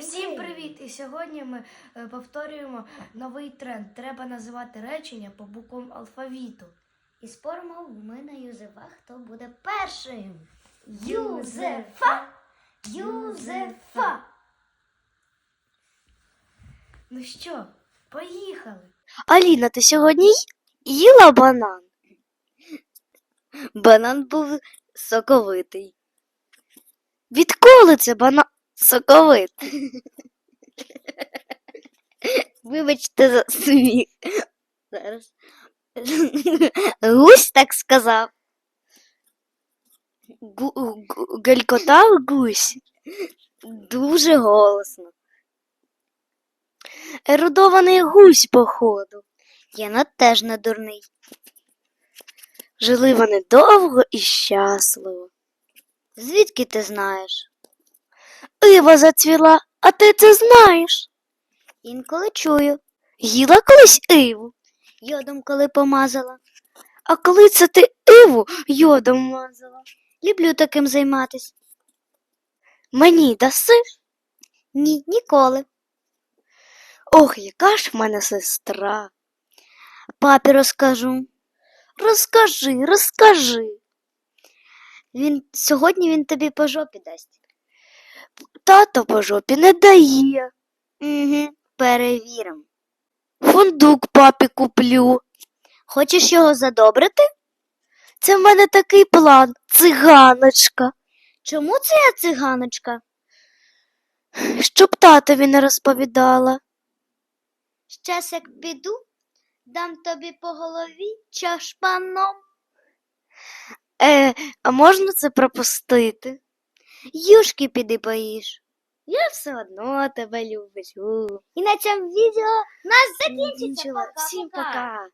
Всім привіт! І сьогодні ми е, повторюємо новий тренд. Треба називати речення по буквам алфавіту. І споримо ми на Юзефа, хто буде першим. Юзефа! Юзефа! Ну що, поїхали? Аліна, ти сьогодні їла банан? Банан був соковитий. Відколи це банан соковитий? Вибачте за сміх. Зараз. Гусь так сказав. Гу- Галькотав гусь. Дуже голосно. Ерудований гусь, походу. Єнот теж не дурний. Жили вони довго і щасливо. Звідки ти знаєш? Ива зацвіла, а ти це знаєш. Інколи чую. Їла колись иву. Йодом коли помазала. А коли це ти иву йодом мазала? Люблю таким займатись. Мені даси? Ні, ніколи. Ох, яка ж в мене сестра. Папі розкажу. Розкажи, розкажи. Він сьогодні він тобі по жопі дасть. Тато по жопі не дає. Угу, перевіримо. Фундук папі куплю. Хочеш його задобрити? Це в мене такий план, циганочка. Чому це я циганочка? Щоб татові не розповідала. Щас як піду, дам тобі по голові чашпаном. Е, а можна це пропустити? Юшки піди поїж. Я все одно тебе люблю. І на цьому відео нас закінчиться. Всім пока.